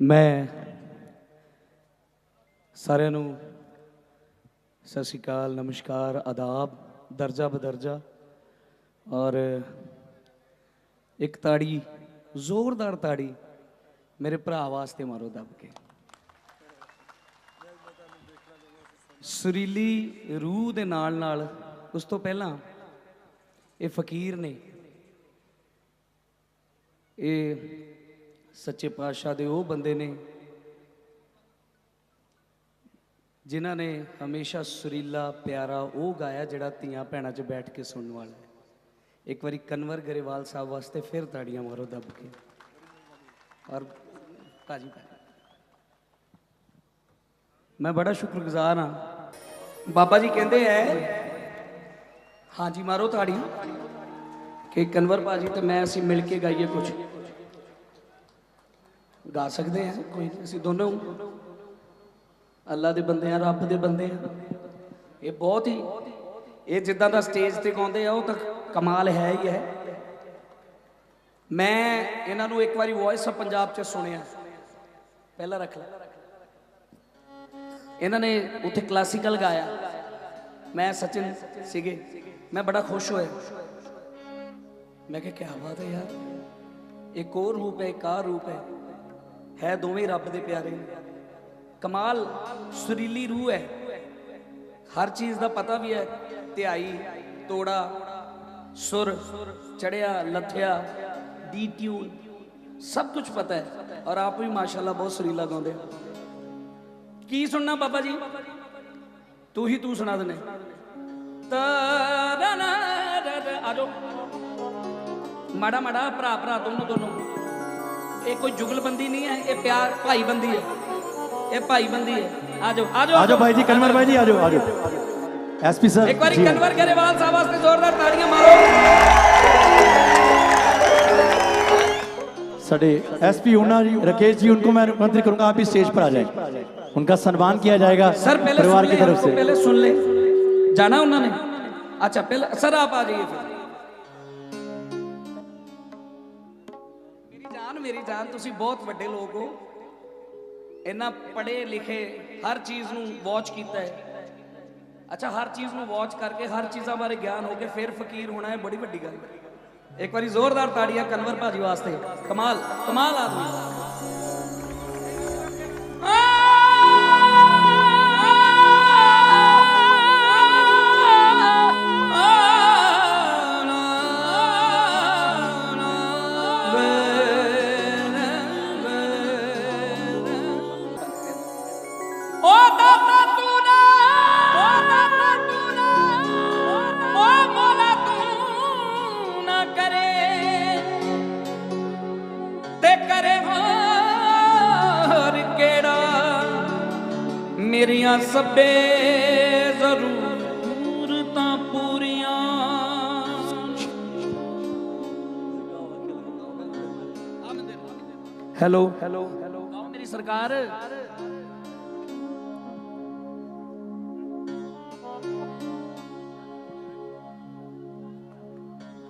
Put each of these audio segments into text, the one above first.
ਮੈਂ ਸਾਰਿਆਂ ਨੂੰ ਸਤਿ ਸ਼੍ਰੀ ਅਕਾਲ, ਨਮਸਕਾਰ, ਆਦਾਬ, ਦਰਜਾ ਬਦਰਜਾ। ਔਰ ਇੱਕ ਤਾੜੀ, ਜ਼ੋਰਦਾਰ ਤਾੜੀ ਮੇਰੇ ਭਰਾ ਵਾਸਤੇ ਮਾਰੋ ਦੱਬ ਕੇ। ਸੁਰੀਲੀ ਰੂਹ ਦੇ ਨਾਲ ਨਾਲ ਉਸ ਤੋਂ ਪਹਿਲਾਂ ਇਹ ਫਕੀਰ ਨੇ ਇਹ ਸੱਚੇ ਪਾਤਸ਼ਾਹ ਦੇ ਉਹ ਬੰਦੇ ਨੇ ਜਿਨ੍ਹਾਂ ਨੇ ਹਮੇਸ਼ਾ ਸੁਰੀਲਾ, ਪਿਆਰਾ ਉਹ ਗਾਇਆ ਜਿਹੜਾ ਧੀਆਂ ਭੈਣਾਂ 'ਚ ਬੈਠ ਕੇ ਸੁਣਨ ਵਾਲਾ ਹੈ। ਇੱਕ ਵਾਰੀ ਕਨਵਰ ਗਰੇਵਾਲ ਸਾਹਿਬ ਵਾਸਤੇ ਫਿਰ ਤਾੜੀਆਂ ਮਾਰੋ, ਦੱਬ ਕੇ। ਔਰ ਭਾਜੀ ਭਾਜੀ। ਮੈਂ ਬੜਾ ਸ਼ੁਕਰਗੁਜ਼ਾਰ ਹਾਂ। ਬਾਬਾ ਜੀ ਕਹਿੰਦੇ ਐ, ਹਾਂਜੀ, ਮਾਰੋ ਤਾੜੀਆਂ। ਕਿ ਕਨਵਰ ਭਾਜੀ ਤੇ ਮੈਂ ਅਸੀਂ ਮਿਲ ਕੇ ਗਾਈਏ ਕੁਝ ਗਾ ਸਕਦੇ ਹਾਂ। ਕੋਈ ਅਸੀਂ ਦੋਨੋਂ ਅੱਲਾ ਦੇ ਬੰਦੇ ਆ ਰੱਬ ਦੇ ਬੰਦੇ ਆ ਇਹ ਬਹੁਤ ਹੀ, ਇਹ ਜਿੱਦਾਂ ਦਾ ਸਟੇਜ ਤੇ ਗਾਉਂਦੇ ਆ, ਉਹ ਤਾਂ ਕਮਾਲ ਹੈ ਹੀ ਹੈ। ਮੈਂ ਇਹਨਾਂ ਨੂੰ ਇੱਕ ਵਾਰੀ ਵੌਇਸ ਆਫ ਪੰਜਾਬ 'ਚ ਸੁਣਿਆ। ਪਹਿਲਾਂ ਰੱਖ ਲੈ। ਇਹਨਾਂ ਨੇ ਉੱਥੇ ਕਲਾਸੀਕਲ ਗਾਇਆ। ਮੈਂ ਸਚਿਨ ਸੀਗੇ। ਮੈਂ ਬੜਾ ਖੁਸ਼ ਹੋਇਆ। ਮੈਂ ਕਿਹਾ ਕੀ ਬਾਤ ਹੈ ਯਾਰ। ਇੱਕ ਹੋਰ ਰੂਪ ਹੈ, ਇੱਕ ਆ ਰੂਪ ਹੈ। ਹੈ ਦੋਵੇਂ ਰੱਬ ਦੇ ਪਿਆਰੇ ਕਮਾਲ, ਸੁਰੀਲੀ ਰੂਹ ਹੈ। ਹਰ ਚੀਜ਼ ਦਾ ਪਤਾ ਵੀ ਹੈ, ਧਿਆਈ, ਤੋੜਾ, ਸੁਰ, ਚੜਿਆ, ਲੱਥਿਆ ਡੀ ਟਿਊਨ ਸਭ ਕੁਝ ਪਤਾ ਹੈ ਔਰ ਆਪ ਵੀ ਮਾਸ਼ਾਅੱਲਾ ਬਹੁਤ ਸੁਰੀਲਾ ਗਾਉਂਦੇ ਕੀ ਸੁਣਨਾ ਬਾਬਾ ਜੀ? ਤੂੰ ਹੀ ਤੂੰ ਸੁਣਾ ਦਨੇ ਆਜੋ ਮਾੜਾ ਮਾੜਾ ਭਰਾ ਭਰਾ ਦੋਨੋਂ ਦੋਨੋਂ। ਇਹ ਕੋਈ ਜੁਗਲਬੰਦੀ ਨਹੀਂ ਹੈ ਇਹ ਪਿਆਰ ਭਾਈ ਬੰਦੀ ਹੈ ਇਹ ਭਾਈ ਬੰਦੀ ਹੈ ਆਜੋ ਆਜੋ ਆਜੋ ਭਾਈ ਜੀ ਕਨਵਰ ਭਾਈ ਜੀ ਆਜੋ ਆਜੋ ਐਸਪੀ ਸਰ ਇੱਕ ਵਾਰੀ ਜੀ ਕਨਵਰ ਗਰੇਵਾਲ ਸਾਹਿਬ ਵਾਸਤੇ ਜ਼ੋਰਦਾਰ ਤਾੜੀਆਂ ਮਾਰੋ साढ़े एसपी ऊना जी राकेश जी उनको मैं मंत्री करूंगा आप इस स्टेज पर आ जाए उनका सम्मान किया जाएगा सर पहले परिवार सुन की ले तरफ हमको से पहले सुन ले जाना उन्होंने अच्छा पहले सर आप आ जाइए ਜਾਨ ਤੁਸੀਂ ਬਹੁਤ ਵੱਡੇ ਲੋਕ ਹੋ। ਇਹਨਾਂ ਪੜ੍ਹੇ ਲਿਖੇ ਹਰ ਚੀਜ਼ ਨੂੰ ਵਾਚ ਕੀਤਾ ਹੈ। ਅੱਛਾ, ਹਰ ਚੀਜ਼ ਨੂੰ ਵਾਚ ਕਰਕੇ ਹਰ ਚੀਜ਼ਾਂ ਬਾਰੇ ਗਿਆਨ ਹੋ ਕੇ ਫਿਰ ਫਕੀਰ ਹੋਣਾ ਹੈ ਬੜੀ ਵੱਡੀ ਗੱਲ ਹੈ। ਇੱਕ ਵਾਰੀ ਜ਼ੋਰਦਾਰ ਤਾੜੀਆਂ ਕਨਵਰ ਭਾਜੀ ਵਾਸਤੇ। ਕਮਾਲ ਕਮਾਲ ਆਦਮੀ। ਮੇਰੀਆਂ ਸਭੇ ਜ਼ਰੂਰਤਾਂ ਪੂਰੀਆਂ। ਹੈਲੋ। Hello hello. ਮੇਰੀ ਸਰਕਾਰ।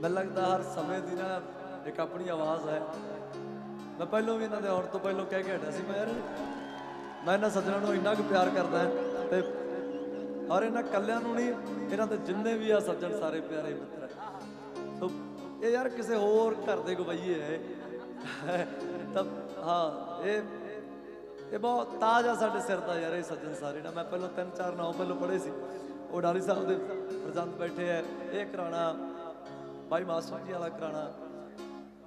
ਮੈਨੂੰ ਲੱਗਦਾ ਹਰ ਸਮੇਂ ਦੀ ਨਾ ਇੱਕ ਆਪਣੀ ਆਵਾਜ਼ ਹੈ। ਮੈਂ ਪਹਿਲਾਂ ਵੀ ਇਹਨਾਂ ਦੇ ਆਉਣ ਤੋਂ ਪਹਿਲਾਂ ਕਹਿ ਕੇ ਹਟਿਆ ਸੀ ਮੈਂ ਯਾਰ ਮੈਂ ਇਹਨਾਂ ਸੱਜਣਾਂ ਨੂੰ ਇੰਨਾ ਕੁ ਪਿਆਰ ਕਰਦਾ ਤੇ ਔਰ ਇਹਨਾਂ ਕੱਲਿਆਂ ਨੂੰ ਨਹੀਂ, ਇਹਨਾਂ ਦੇ ਜਿੰਨੇ ਵੀ ਆ ਸੱਜਣ ਸਾਰੇ ਪਿਆਰੇ ਮਿੱਤਰ। ਸੋ ਇਹ ਯਾਰ ਕਿਸੇ ਹੋਰ ਘਰ ਦੇ ਗਵਈਏ ਹੈ ਤਾਂ ਹਾਂ, ਇਹ ਇਹ ਬਹੁਤ ਤਾਜ ਆ ਸਾਡੇ ਸਿਰ ਦਾ ਯਾਰ ਇਹ ਸੱਜਣ ਸਾਰੇ। ਨਾ ਮੈਂ ਪਹਿਲਾਂ ਤਿੰਨ ਚਾਰ ਨਾਮ ਪਹਿਲਾਂ ਪੜ੍ਹੇ ਸੀ। ਉਹ ਡਾਲੀ ਸਾਹਿਬ ਦੇ ਪ੍ਰਜੰਤ ਬੈਠੇ ਐ ਇਹ ਕਰਾਣਾ, ਬਾਈ ਮਾਸਟਰ ਜੀ ਵਾਲਾ ਕਰਾਣਾ।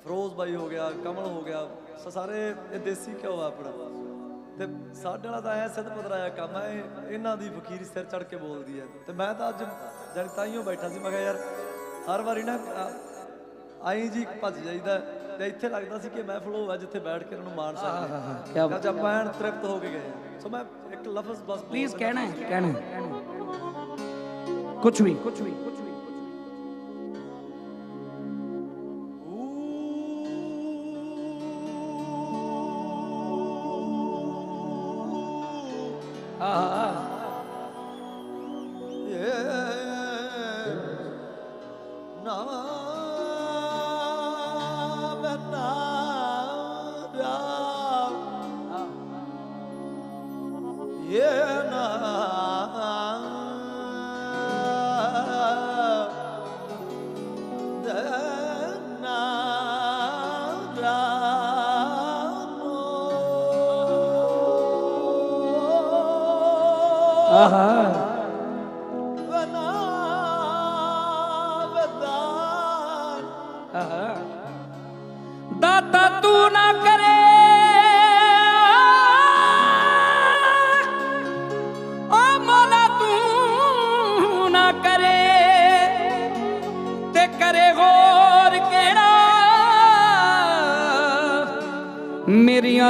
ਫਰੋਜ਼ ਬਾਈ ਹੋ ਗਿਆ, ਕਮਲ ਹੋ ਗਿਆ। ਸੋ ਸਾਰੇ ਇਹ ਦੇਸੀ ਘਿਓ ਆ ਆਪਣਾ। ਤੇ ਸਾਡੇ ਨਾਲ ਤਾਂ ਐ ਸਿੱਧ ਪਤਰਾਇਆ ਕੰਮ ਐ ਇਹਨਾਂ ਦੀ ਫਕੀਰੀ ਸਿਰ ਚੜ ਕੇ ਬੋਲਦੀ ਐ। ਤੇ ਮੈਂ ਤਾਂ ਅੱਜ ਜਣ ਤਾਈਓ ਬੈਠਾ ਸੀ ਮੈਂ ਕਿਹਾ ਯਾਰ ਹਰ ਵਾਰੀ ਨਾ ਆਈ ਜੀ ਭੱਜ ਜਾਈਦਾ ਤੇ ਇੱਥੇ ਲੱਗਦਾ ਸੀ ਕਿ ਮੈਂ ਫਲੋ ਹੋਵੇ ਜਿੱਥੇ ਬੈਠ ਕੇ ਉਹਨਾਂ ਨੂੰ ਮਾਣ ਸਕਦੇ। ਹਾਂ ਅੱਜ ਆਪਾਂ ਐਨ ਤ੍ਰਿਪਤ ਹੋ ਕੇ ਗਏ ਸੋ ਮੈਂ ਇੱਕ ਲਫ਼ਜ਼ ਬਸ ਪਲੀਜ਼ ਕਹਿਣਾ ਹੈ ਕਹਿਣਾ ਕੁਝ ਵੀ ਕੁਝ ਵੀ। Yeah.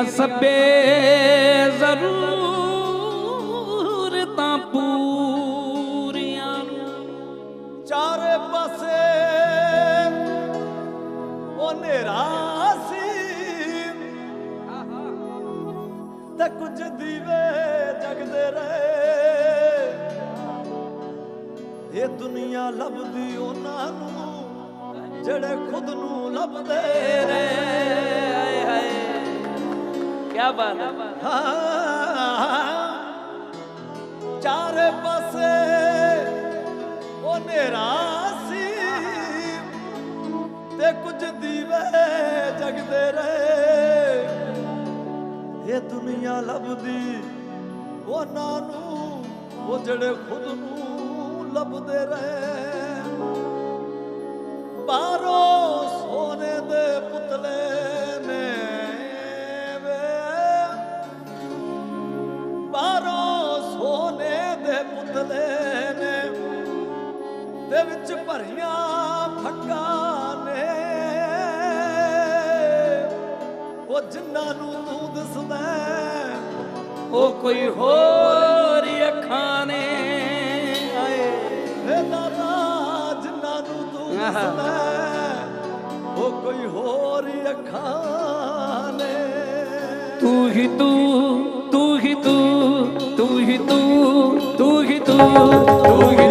ਮੇਰੀਆਂ ਜ਼ਰੂਰ ਤਾਂ ਪੂਰੀਆਂ ਨੂੰ। ਚਾਰੇ ਪਾਸੇ ਉਹ ਹਨੇਰਾ ਸੀ। ਤੇ ਕੁਝ ਦੀਵੇ ਜਗਦੇ ਰਹੇ। ਇਹ ਦੁਨੀਆ ਲੱਭਦੀ ਉਹਨਾਂ ਨੂੰ, ਜਿਹੜੇ ਖੁਦ ਨੂੰ ਲੱਭਦੇ। ਕੀ ਬਾਤ ਹਾਂ। ਚਾਰੇ ਪਾਸੇ ਉਹ ਹਨੇਰਾ ਸੀ ਤੇ ਕੁਝ ਦੀਵੇ ਜਗਦੇ ਰਹੇ। ਇਹ ਦੁਨੀਆ ਲੱਭਦੀ ਉਹਨਾਂ ਨੂੰ, ਉਹ ਜਿਹੜੇ ਖੁਦ ਨੂੰ ਲੱਭਦੇ ਰਹੇ। ਦੇ ਵਿੱਚ ਭਰੀਆਂ ਫੱਕਾਂ ਨੇ। ਉਹ ਜਿੰਨਾ ਨੂੰ ਤੂੰ ਦਿਸਦਾ ਉਹ ਕੋਈ ਹੋਰ ਅੱਖਾਂ ਨੇ। ਆਏ ਨਾ ਦਾਦਾ ਜਿੰਨਾਂ ਨੂੰ ਤੂੰ ਦਿਸਦਾ ਉਹ ਕੋਈ ਹੋਰ ਅੱਖਾਂ ਨੇ। ਤੂੰ ਹੀ ਤੂੰ ਤੂੰ ਹੀ ਤੂੰ ਤੂੰ ਹੀ ਤੂੰ ਤੂੰ ਹੀ ਤੂੰ ਤੂੰ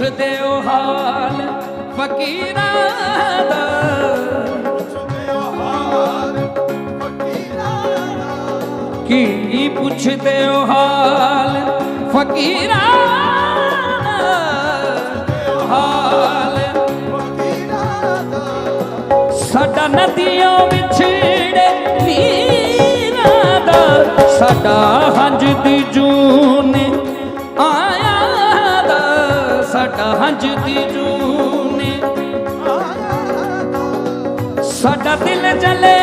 ਪੁੱਛਦੇ ਹੋ ਹਾਲ? ਫਕੀਰਾਂ ਦਾ। ਕੀ ਪੁੱਛਦੇ ਹੋ ਹਾਲ? ਫਕੀਰਾ ਦਾ ਹਾਲ। ਸਾਡਾ ਨਦੀਆਂ ਵਿਛੜੇ ਨੀਰਾਂ ਦਾ, ਸਾਡਾ ਹੰਝ ਦੀ ਜੂਨ ਆਇਆ ਦਾ, ਸਾਡਾ ਹੰਝ ਦੀ ਜੂਨ ਸਾਡਾ ਦਿਲ ਜਲਿਆ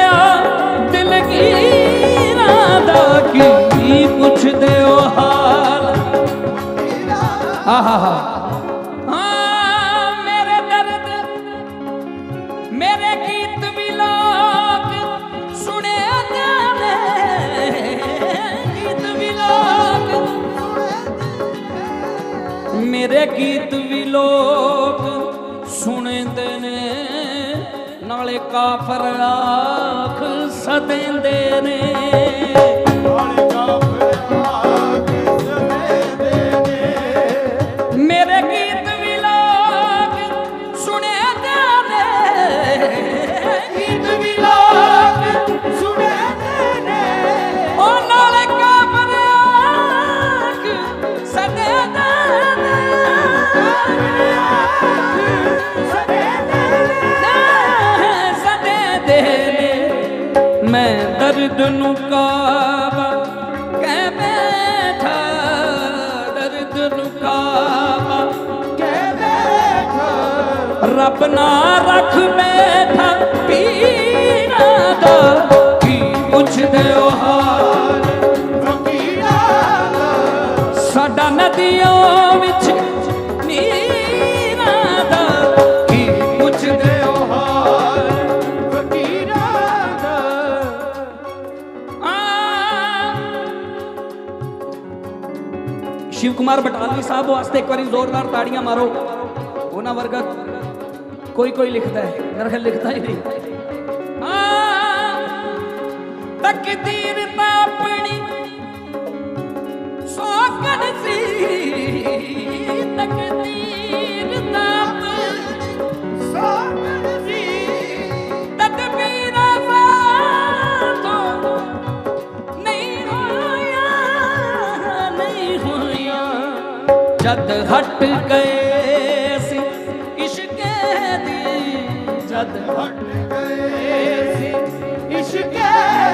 ਆਹਾ ਹਾਂ, ਮੇਰੇ ਦਰਦ, ਮੇਰੇ ਗੀਤ ਵੀ ਲੋਕ ਸੁਣਿਆ ਜਾਣੇ ਗੀਤ ਵੀ ਲੋਕ ਮੇਰੇ ਗੀਤ ਵੀ ਲੋਕ ਸੁਣਦੇ ਨੇ। ਨਾਲੇ ਕਾਫਰ ਆਖ ਸਦੇਂਦੇ ਨੇ। ਨਾ ਰੱਖ ਬੈਠਾ ਪੀਰਾਂ ਦਾ। ਕੀ ਪੁੱਛਦੇ ਹੋ ਹਾਲ? ਸਾਡਾ ਨਦੀਆਂ ਵਿੱਚ ਸ਼ਿਵ ਕੁਮਾਰ ਬਟਾਲਵੀ ਸਾਹਿਬ ਵਾਸਤੇ ਇੱਕ ਵਾਰੀ ਜ਼ੋਰਦਾਰ ਤਾੜੀਆਂ ਮਾਰੋ। ਉਹਨਾਂ ਵਰਗਾ ਕੋਈ ਕੋਈ ਲਿਖਦਾ ਹੈ ਮੇਰਾ ਖਿਆਲ ਲਿਖਦਾ ਹੀ ਨਹੀਂ ਆ ਤਕਦੀਰ ਤਾਂ ਸੋਕਣ ਸੀ ਤਕਦੀਰ ਤਾਂ ਸੋਕਣ ਸੀ ਤਦਬੀਰਾਂ ਸਾਥੋਂ ਨਹੀਂ ਹੋਇਆ ਨਹੀਂ ਹੋਇਆ ਜਦ ਹਟ ਗਏ ਜਦ ਹਟ ਗਏ ਸੀ ਇਸ਼ਕੇ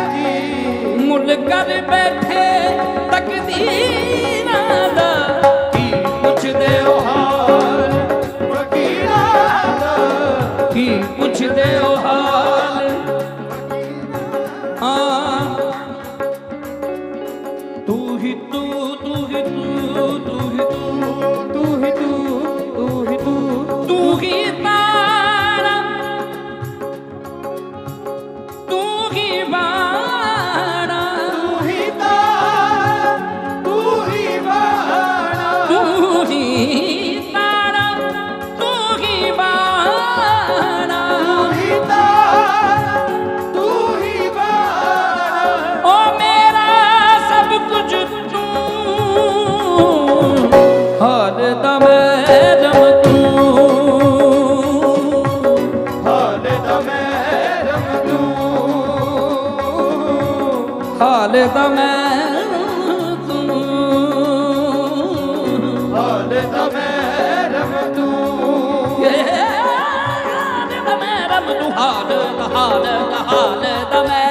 ਦੀ ਮੁੱਲ ਕਰ ਬੈਠੇ ਤਕਦੀਰਾਂ ਦਾ ਕੀ ਪੁੱਛਦੇ ਹੋ ਹਾਲ? ਫਕੀਰਾਂ ਦਾ। ਕੀ ਪੁੱਛਦੇ ਹੋ ਤਾਂ ਮੈਂ ਤੂੰ ਹਾਲੇ ਤਾਂ ਮੈਂ ਰਮ ਤੂੰ। ਹਾਲੇ ਤਾਂ ਮੈਂ ਰਮ ਤੂੰ ਹਾਲੇ ਹਾਲੇ ਹਾਲੇ ਤਾਂ ਮੈਂ